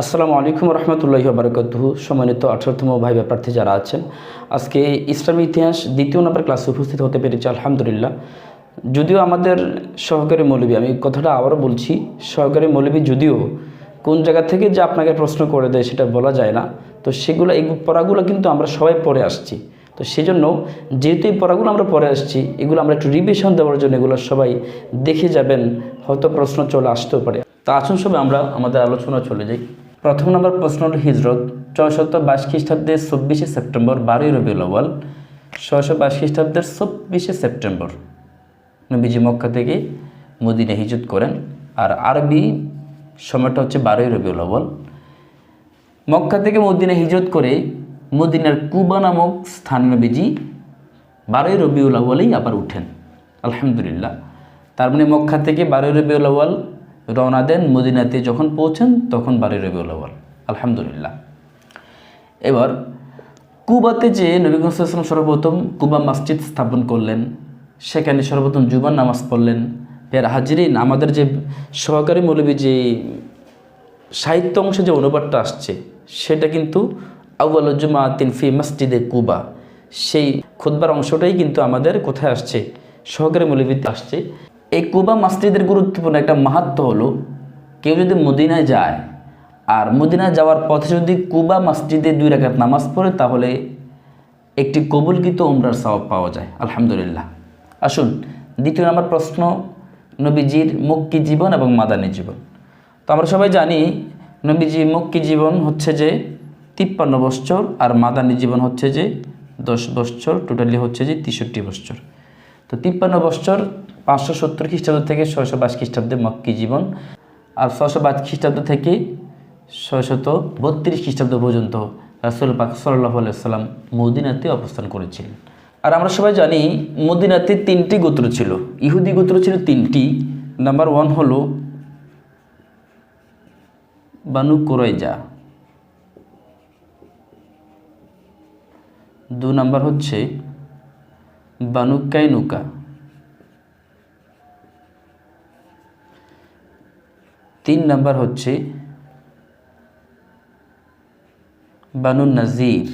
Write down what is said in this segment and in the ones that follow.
আসসালামু আলাইকুম রহমতুল্লাহি বারকাতুহু। সম্মানিত আঠারোতম ভাই বা প্রার্থী যারা আছেন, আজকে ইসলামী ইতিহাস দ্বিতীয় নম্বর ক্লাসে উপস্থিত হতে পেরেছি, আলহামদুলিল্লাহ। যদিও আমাদের সহকারী মৌলবী, আমি কথাটা আবারও বলছি, সহকারী মৌলবী যদিও কোন জায়গা থেকে যে আপনাকে প্রশ্ন করে দেয় সেটা বলা যায় না, তো সেগুলো, এই পড়াগুলো কিন্তু আমরা সবাই পড়ে আসছি। তো সেই জন্য যেহেতু এই পড়াগুলো আমরা পড়ে আসছি, এগুলো আমরা একটু রিভিশন দেওয়ার জন্য এগুলো সবাই দেখে যাবেন, হয়তো প্রশ্ন চলে আসতেও পারে। তা আসুন সবাই, আমরা আমাদের আলোচনা চলে যাই। প্রথম নম্বর প্রশ্ন হল হিজরত, ছয়শত বাইশ খ্রিস্টাব্দের চব্বিশে সেপ্টেম্বর, বারোই রবিউল আওয়াল ছয়শো বাইশ খ্রিস্টাব্দের চব্বিশে সেপ্টেম্বর। নবীজি মক্কা থেকে মদিনা হিজরত করেন আর আরবি সময়টা হচ্ছে বারোই রবিউল আওয়াল মক্কা থেকে মদিনা হিজরত করে মদিনার কুবা নামক স্থান নবীজি বারোই রবিউল আউ্বালেই আবার উঠেন। আলহামদুলিল্লাহ। তার মানে মক্কা থেকে বারোই রবিউল আউ্বাল রওনা দেন মদিনাতে। যখন পৌঁছেন, তখন বারোই রবিউল আউ্বাল আলহামদুলিল্লাহ। এবার কুবাতে যে নবীগঞ্জ সর্বপ্রথম কুবা মসজিদ স্থাপন করলেন, সেখানে সর্বপ্রথম জুবান নামাজ পড়লেন। ফের হাজিরিন, আমাদের যে সহকারী মৌলবী যে সাহিত্য অংশে যে অনুবাদটা আসছে, সেটা কিন্তু আউ্বাল জুমা ফি মসজিদে কুবা। সেই খুদ্বার অংশটাই কিন্তু আমাদের কোথায় আসছে, সহকারী মৌলবীতে আসছে। এই কুবা মসজিদের গুরুত্বপূর্ণ একটা মাহাত্ম হলো, কেউ যদি মদিনায় যায় আর মদিনায় যাওয়ার পথে যদি কুবা মসজিদে দুই রাকাত নামাজ পড়ে, তাহলে একটি কবুলকৃত উমরার সওয়াব পাওয়া যায়। আলহামদুলিল্লাহ। আসুন, দ্বিতীয় নম্বর প্রশ্ন, নবীজির মক্কি জীবন এবং মাদানী জীবন। তো আমরা সবাই জানি নবীজি মক্কি জীবন হচ্ছে যে তিপ্পান্ন বৎসর আর মাদানী জীবন হচ্ছে যে দশ বৎসর টোটালি হচ্ছে যে তেষট্টি বৎসর তো তিপ্পান্ন বৎসর পাঁচশো সত্তর খ্রিস্টাব্দ থেকে ছয়শো বাইশ খ্রিস্টাব্দে মক্কি জীবন, আর ছয়শো বাইশ খ্রিস্টাব্দ থেকে ছয়শত বত্রিশ খ্রিস্টাব্দ পর্যন্ত রাসুল পাক সাল্লাহ সাল্লাম মদিনাতে অবস্থান করেছিলেন। আর আমরা সবাই জানি মদিনাতে তিনটি গোত্র ছিল। ইহুদি গোত্র ছিল তিনটি। নাম্বার ওয়ান হলো বানু কোরাইজা। দু নাম্বার হচ্ছে বানু কাইনুকা তিন নাম্বার হচ্ছে বানু নাজির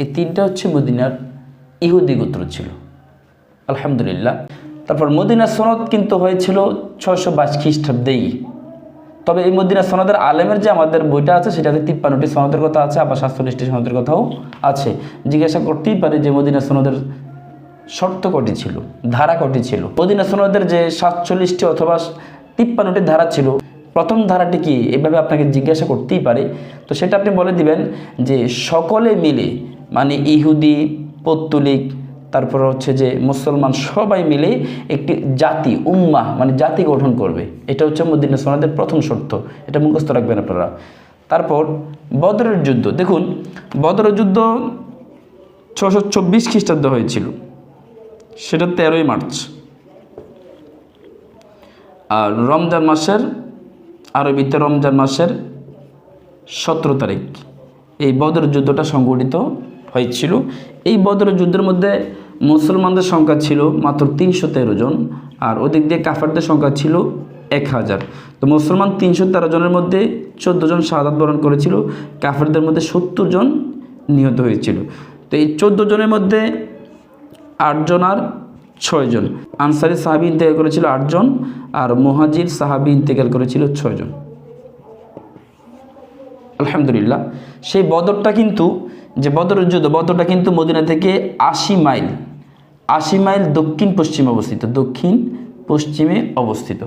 এই তিনটা হচ্ছে মদিনার ইহুদি গোত্র ছিল। আলহামদুলিল্লাহ। তারপর মদিনা সনদ কিন্তু হয়েছিল ছশো বাইশ খ্রিস্টাব্দেই। তবে এই মদিনা সনদের আলেমের যে আমাদের বইটা আছে, সেটাতে তিপ্পান্নটি সনদের কথা আছে, আবার সাতচল্লিশটি সনদের কথাও আছে। জিজ্ঞাসা করতেই পারে যে মদিনা সনদের শর্ত কটি ছিল, ধারা কটি ছিল? মদিনা সনদের যে সাতচল্লিশটি অথবা তিপ্পান্নটি ধারা ছিল, প্রথম ধারাটি কি? এভাবে আপনাকে জিজ্ঞাসা করতেই পারে। তো সেটা আপনি বলে দিবেন যে সকলে মিলে মানে ইহুদি, পত্তলিক তারপর হচ্ছে যে মুসলমান সবাই মিলে একটি জাতি, উম্মাহ মানে জাতি গঠন করবে। এটা হচ্ছে মদিনা সোনাদের প্রথম শর্ত। এটা মুখস্থ রাখবেন আপনারা। তারপর বদরের যুদ্ধ। দেখুন, বদরের যুদ্ধ ছশো চব্বিশ খ্রিস্টাব্দ হয়েছিল। সেটা তেরোই মার্চ। আর রমজান মাসের, আরবিতে রমজান মাসের সতেরো তারিখ। এই বদর যুদ্ধটা সংগঠিত হয়েছিল। এই বদর যুদ্ধের মধ্যে মুসলমানদের সংখ্যা ছিল মাত্র তিনশো তেরো জন, আর ওদিক দিয়ে কাফারদের সংখ্যা ছিল এক হাজার। তো মুসলমান তিনশো তেরো জনের মধ্যে চোদ্দ জন শাহাদ বরণ করেছিল, কাফারদের মধ্যে সত্তর জন নিহত হয়েছিল। তো এই চোদ্দ জনের মধ্যে আটজন আর ছয়জন আনসারি সাহাবি ইন্তেকাল করেছিল আটজন আর মোহাজির সাহাবি ইন্তেকাল করেছিল ছয়জন আলহামদুলিল্লাহ, সেই বদরটা কিন্তু যে বদরের যুদ্ধ, বদরটা কিন্তু মদিনা থেকে আশি মাইল আশি মাইল দক্ষিণ পশ্চিমে অবস্থিত, দক্ষিণ পশ্চিমে অবস্থিত।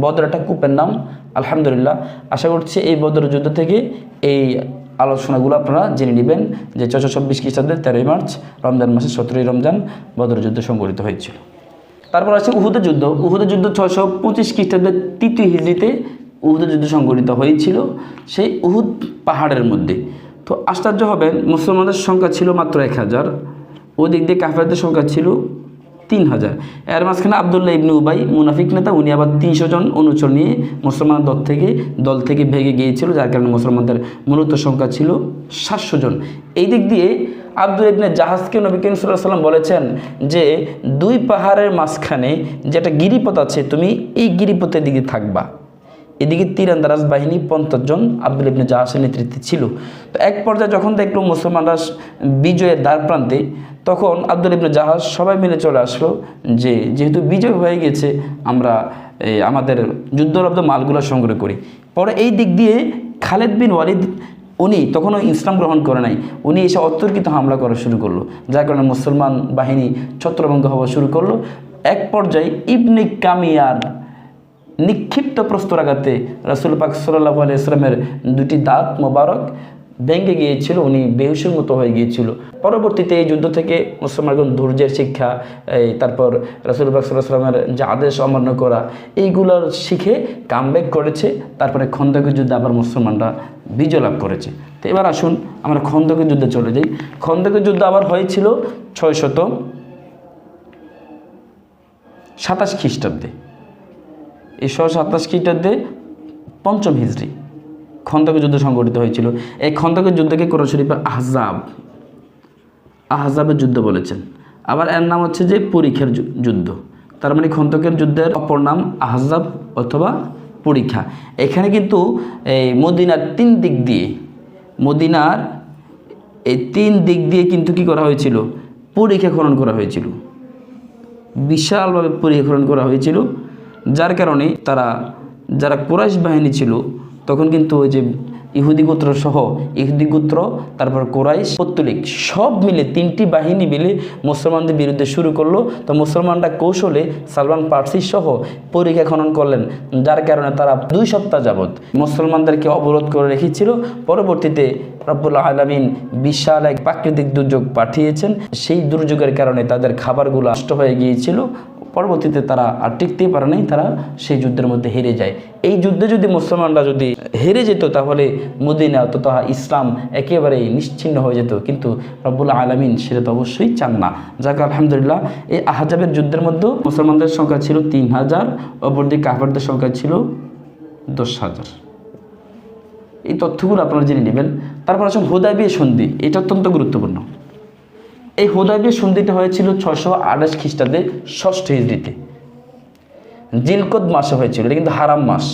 বদর একটা কূপের নাম, আলহামদুলিল্লাহ। আশা করছি এই বদর যুদ্ধ থেকে এই আলোচনাগুলো আপনারা জেনে নেবেন যে ছশো চব্বিশ খ্রিস্টাব্দের তেরোই মার্চ, রমজান মাসের সতেরোই রমজান বদর যুদ্ধ সংঘটিত হয়েছিল। তারপর আছে উহুদের যুদ্ধ। উহুদের যুদ্ধ ছশো পঁচিশ খ্রিস্টাব্দের তৃতীয় হিজড়িতে উহুদের যুদ্ধ সংঘটিত হয়েছিল। সেই উহুদ পাহাড়ের মধ্যে। তো আশ্চর্য হবেন মুসলমানদের সংখ্যা ছিল মাত্র এক হাজার, ওদিক দিয়ে কাফেরদের সংখ্যা ছিল তিন হাজার। এর মাঝখানে আবদুল্লাহ ইবনু উবাই, মুনাফিক নেতা, উনি আবার তিনশো জন অনুচর নিয়ে মুসলমান দল থেকে দল থেকে ভেঙে গিয়েছিল, যার কারণে মুসলমানদের মূলত সংখ্যা ছিল সাতশো জন। এই দিক দিয়ে আব্দুল ইবনে জাহাজকে নবী করিম সাল্লাম বলেছেন যে, দুই পাহাড়ের মাঝখানে যে একটা গিরিপথ আছে, তুমি এই গিরিপথের দিকে থাকবা। এদিকে তীরান্দারাজ বাহিনী পঞ্চাশ জন আব্দুল ইবনে জাহাসের নেতৃত্বে ছিল। তো এক পর্যায়ে যখন দেখল মুসলমানরা বিজয়ের দ্বার প্রান্তে, তখন আব্দুল ইবনে জাহাজ সবাই মিলে চলে আসলো যে, যেহেতু বিজয় হয়ে গেছে, আমরা আমাদের যুদ্ধলব্ধ মালগুলো সংগ্রহ করি। পরে এই দিক দিয়ে খালেদ বিন ওয়ালিদ, উনি তখনও ইসলাম গ্রহণ করে নাই। উনি এসে অতর্কিত হামলা করা শুরু করল, যার কারণে মুসলমান বাহিনী ছত্রভঙ্গ হওয়া শুরু করল। এক পর্যায়ে ইবনে কামিয়ার নিক্ষিপ্ত প্রস্তরাঘাতে রাসুল পাক সাল্লাহ আলি ইসলামের দুটি দাঁত মোবারক ভেঙে গিয়েছিল, উনি বেহুশের মতো হয়ে গিয়েছিল। পরবর্তীতে এই যুদ্ধ থেকে মুসলমানগণ ধৈর্যের শিক্ষা, এই তারপর রাসুল পাক সাল্লাহ সাল্লামের যে আদেশ অমান্য করা, এইগুলোর শিখে কামব্যাক করেছে। তারপরে খন্দকের যুদ্ধে আবার মুসলমানরা বিজয় লাভ করেছে। তো এবার আসুন আমরা খন্দকের যুদ্ধে চলে যাই। খন্দকের যুদ্ধ আবার হয়েছিল ছয় শত সাতাশ খ্রিস্টাব্দে। এই ছশো সাতাশ খ্রিস্টাব্দে পঞ্চম হিজড়ি খন্দকের যুদ্ধ সংগঠিত হয়েছিল। এই খন্দকের যুদ্ধকে কোরআন শরীফে আহজাব, আহজাবের যুদ্ধ বলেছেন। আবার এর নাম হচ্ছে যে পরীক্ষার যুদ্ধ। তার মানে খন্দকের যুদ্ধের অপর নাম আহজাব অথবা পরীক্ষা। এখানে কিন্তু এই মদিনার তিন দিক দিয়ে, মদিনার এই তিন দিক দিয়ে কিন্তু কি করা হয়েছিল? পরীক্ষা খনন করা হয়েছিল। বিশালভাবে পরীক্ষণ করা হয়েছিল। যার কারণে তারা, যারা কোরাইশ বাহিনী ছিল, তখন কিন্তু ওই যে ইহুদি গোত্র সহ ইহুদি গোত্র, তারপর কোরাইশ, পত্তলিক সব মিলে তিনটি বাহিনী মিলে মুসলমানদের বিরুদ্ধে শুরু করল। তো মুসলমানরা কৌশলে সালমান পার্সি সহ পরীক্ষা খনন করলেন, যার কারণে তারা দুই সপ্তাহ যাবৎ মুসলমানদেরকে অবরোধ করে রেখেছিল। পরবর্তীতে রব্বুল আলমিন বিশাল এক প্রাকৃতিক দুর্যোগ পাঠিয়েছেন। সেই দুর্যোগের কারণে তাদের খাবারগুলো নষ্ট হয়ে গিয়েছিল। পরবর্তীতে তারা আর টিকতেই পারে নাই, তারা সেই যুদ্ধের মধ্যে হেরে যায়। এই যুদ্ধে যদি মুসলমানরা যদি হেরে যেত, তাহলে মদিনা তথা ইসলাম একেবারেই নিশ্চিন্ন হয়ে যেত। কিন্তু রব্বুল আলমিন সেটা তো অবশ্যই চান না। যাক, আলহামদুলিল্লাহ, এই আহাজাবের যুদ্ধের মধ্যে মুসলমানদের সংখ্যা ছিল তিন হাজার, অপরদিকে কাফারদের সংখ্যা ছিল দশ হাজার। এই তথ্যগুলো আপনারা জেনে নেবেন। তারপর আসুন হোদাইবিয়া সন্ধি। এটা অত্যন্ত গুরুত্বপূর্ণ। এই হোদাইবিয়া সন্ধিটা হয়েছিল ছশো আঠাশ খ্রিস্টাব্দে ষষ্ঠ হিজড়িতে। জিলকদ মাসে হয়েছিল, এটা কিন্তু হারাম মাস।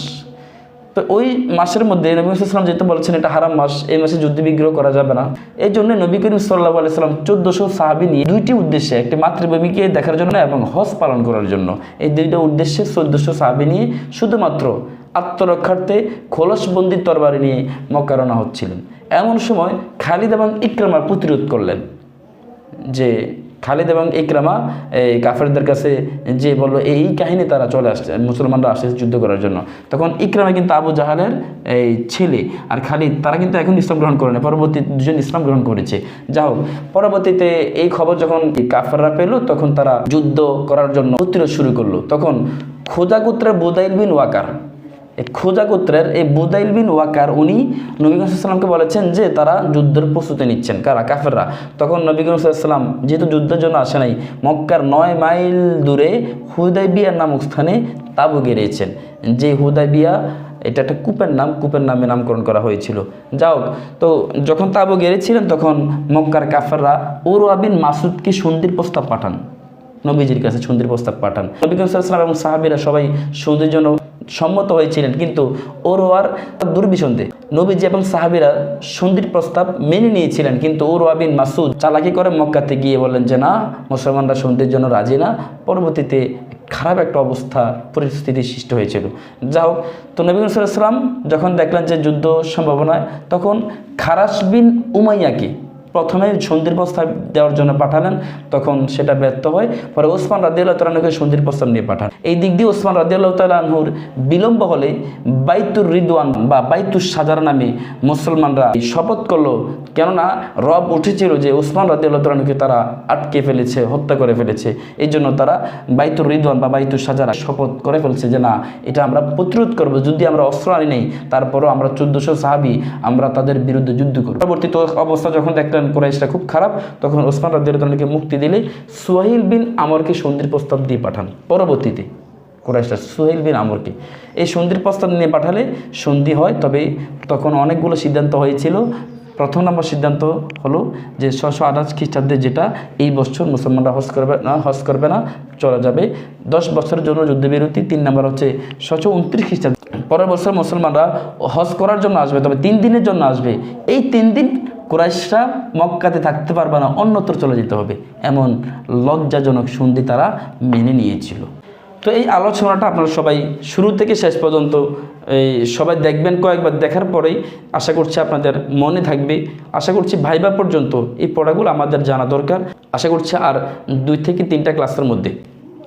তো ওই মাসের মধ্যে নবী ইসলাম যেহেতু বলেছেন, এটা হারাম মাস, এই মাসে যুদ্ধ বিগ্রহ করা যাবে না। এই জন্য নবী করিম সাল্লাহ আলাইসাল্লাম চোদ্দোশো সাহাবি নিয়ে দুইটি উদ্দেশ্যে একটি মাতৃভূমিকে দেখার জন্য এবং হজ পালন করার জন্য এই দুইটা উদ্দেশ্যে চোদ্দোশো সাহাবি নিয়ে শুধুমাত্র আত্মরক্ষার্থে খোলসবন্দি তরবারি নিয়ে মক্কা রওনা হচ্ছিলেন। এমন সময় খালিদ এবং ইকরামা প্রতিরোধ করলেন। যে খালিদ এবং ইকরামা, এই কাফেরদের কাছে যে বলল, এই কাহিনী তারা চলে আসছে, মুসলমানরা আসছে যুদ্ধ করার জন্য। তখন ইকরামা কিন্তু আবু জাহালের এই ছেলে আর খালিদ, তারা কিন্তু এখন ইসলাম গ্রহণ করে না পরবর্তী দুজন ইসলাম গ্রহণ করেছে। যা হোক, পরবর্তীতে এই খবর যখন কাফেররা পেল, তখন তারা যুদ্ধ করার জন্য প্রতিরোধ শুরু করল। তখন খোজা গোত্রের বুদাইল বিন ওয়াকার খোজা গোত্রের এই বুদাইল বিন ওয়াকার, উনি নবী সাল্লামকে বলেছেন যে তারা যুদ্ধের প্রস্তুতি নিচ্ছেন। কারা? কাফেররা। তখন নবী সাল্লাম যেহেতু যুদ্ধের জন্য আসে নাই, মক্কার নয় মাইল দূরে হুদাইবিয়া নামক স্থানে তাবু গেড়িয়েছেন যে হুদাইবিয়া, এটা একটা কূপের নাম, কূপের নামে নামকরণ করা হয়েছিল। যাও তো যখন তাবু গেড়েছিলেন, তখন মক্কার কাফেররা ওরওয়া বিন মাসুদকে সন্ধির প্রস্তাব পাঠান। নবীজির কাছে সন্ধির প্রস্তাব পাঠান। নবী সাল্লাম এবং সাহাবিরা সবাই সন্ধির জন্য সম্মত হয়েছিলেন। কিন্তু ওরওয়ার দুর্বিসন্ধে। নবীজি এবং সাহাবিরা সন্ধির প্রস্তাব মেনে নিয়েছিলেন, কিন্তু ওরওয়া বিন মাসুদ চালাকি করে মক্কাতে গিয়ে বললেন যে, না, মুসলমানরা সন্ধির জন্য রাজি না। পরবর্তীতে খারাপ একটা অবস্থা, পরিস্থিতি সৃষ্টি হয়েছিল। যা হোক, তো নবী সাল্লাম যখন দেখলেন যে যুদ্ধ সম্ভাবনায়, তখন খারাস বিন উমাইয়াকে প্রথমে সন্ধির প্রস্তাব দেওয়ার জন্য পাঠালেন, তখন সেটা ব্যর্থ হয়। পরে ওসমান রাদিয়াল্লাহ তালাহুকে সন্ধির প্রস্তাব নিয়ে পাঠান। এই দিক দিয়ে ওসমান রাদিয়াল্লাহ তালাহুর বিলম্ব হলে বাইতুর রিদওয়ান বা বাইতুর সাজার নামে মুসলমানরা শপথ করল। কেননা রব উঠেছিল যে ওসমান রাদিয়াল্লাহ তালাহুকে তারা আটকে ফেলেছে, হত্যা করে ফেলেছে। এই জন্য তারা বাইতুর রিদওয়ান বা বাইতুর সাজারা শপথ করে ফেলছে যে না, এটা আমরা প্রতিরোধ করব। যদি আমরা অস্ত্র আনি নেই, তারপরও আমরা চোদ্দোশো সাহাবি আমরা তাদের বিরুদ্ধে যুদ্ধ করব। পরবর্তীতে অবস্থা যখন দেখলেন কোরাইশটা খুব খারাপ, তখন ওসমান রাদিয়ালকে মুক্তি দিলে সোহাইল বিন আমরকে সন্ধির প্রস্তাব দিয়ে পাঠান, পরবর্তীতে কোরাইশটা সোহেল বিন আমরকে। এই সন্ধির প্রস্তাব নিয়ে পাঠালে সন্ধি হয়, তবে তখন অনেকগুলো সিদ্ধান্ত হয়েছিল। প্রথম নম্বর সিদ্ধান্ত হলো যে ছশো আঠাশ খ্রিস্টাব্দে যেটা এই বছর মুসলমানরা হজ করবে না, হজ করবে না, চলা যাবে। দশ বছরের জন্য যুদ্ধবিরতি, তিন নম্বর হচ্ছে ছশো উনত্রিশ খ্রিস্টাব্দ। পরের বছর মুসলমানরা হজ করার জন্য আসবে, তবে তিন দিনের জন্য আসবে। এই তিন দিন কুরাইশরা মক্কাতে থাকতে পারবে না, অন্যত্র চলে যেতে হবে। এমন লজ্জাজনক সন্ধি তারা মেনে নিয়েছিল। তো এই আলোচনাটা আপনারা সবাই শুরু থেকে শেষ পর্যন্ত, এই সবাই দেখবেন, কয়েকবার দেখার পরেই আশা করছি আপনাদের মনে থাকবে। আশা করছি ভাইবা পর্যন্ত এই পড়াগুলো আমাদের জানা দরকার। আশা করছি আর দুই থেকে তিনটা ক্লাসের মধ্যে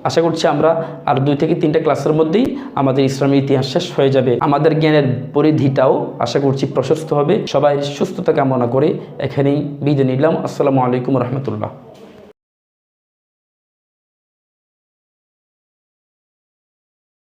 আশা করছি আমরা আর দুই থেকে তিনটা ক্লাসের মধ্যেই আমাদের ইসলামের ইতিহাস শেষ হয়ে যাবে। আমাদের জ্ঞানের পরিধিটাও আশা করছি প্রশস্ত হবে। সবাই সুস্থতা কামনা করে এখানেই বিদায় নিলাম। আসসালামু আলাইকুম রহমতুল্লাহ।